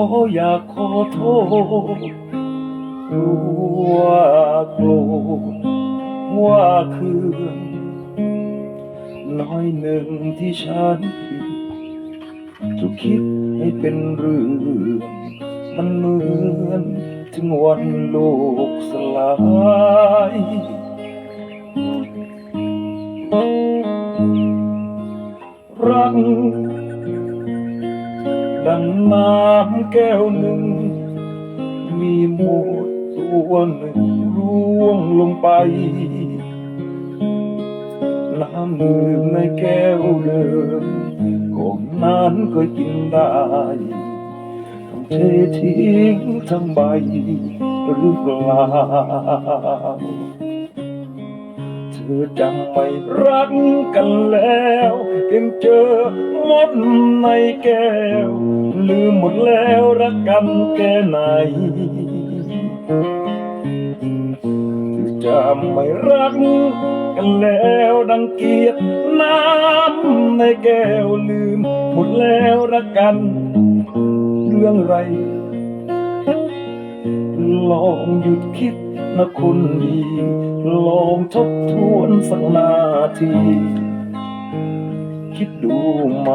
ออยากขอโทษรู้ว่าโกรธว่าคือน้อยหนึ่งที่ฉันผิดจะคิดให้เป็นเรื่องมันเหมือนถึงวันโลกสลายรักัน้ำแก้วหนึ่ง มีหมดตัวหนึ่งร่วงลงไป น้ำดื่มในแก้วเดิมของนั้นก็กินได้ต้งเททิ้งทั้งใบหรือเปล่า เธอจำไม่รักกันแล้วเพียงเจอหมดในแก้ว ลืมหมดแล้วรักกันแค่ไหนจำไม่รักกันแล้วดังเกียรติน้ำในแก้วลืมหมดแล้วรักกันเรื่องไร ลองหยุดคิด นะคนดีลองทบทวนสักนาที คิดดูไหม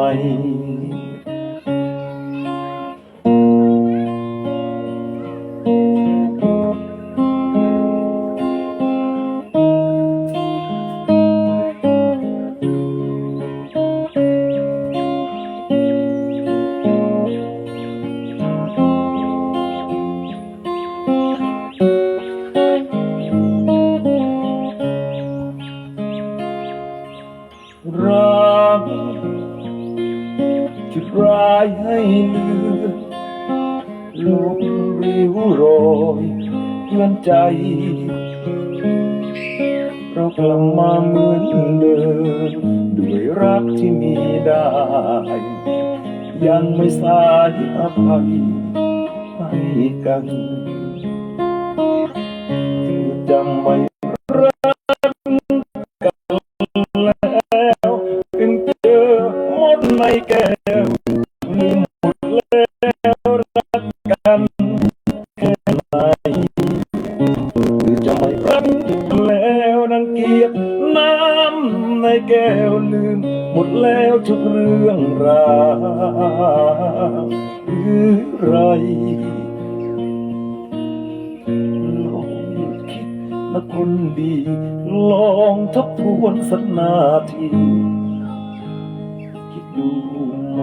จุดร้ายให้เลืมลบริ้วรอยเพื่อนใจ เรากลับมาเหมือนเดิมด้วยรักที่มีได้ ยังไม่สายอภัยให้กันเธอจำไม่รักกันแล้วเพิ่งเจอหมดในแก้ กเรื่องราวหรือไรลองคิดนะคนดี ลองทบทวนสักนาทีคิดดูไหม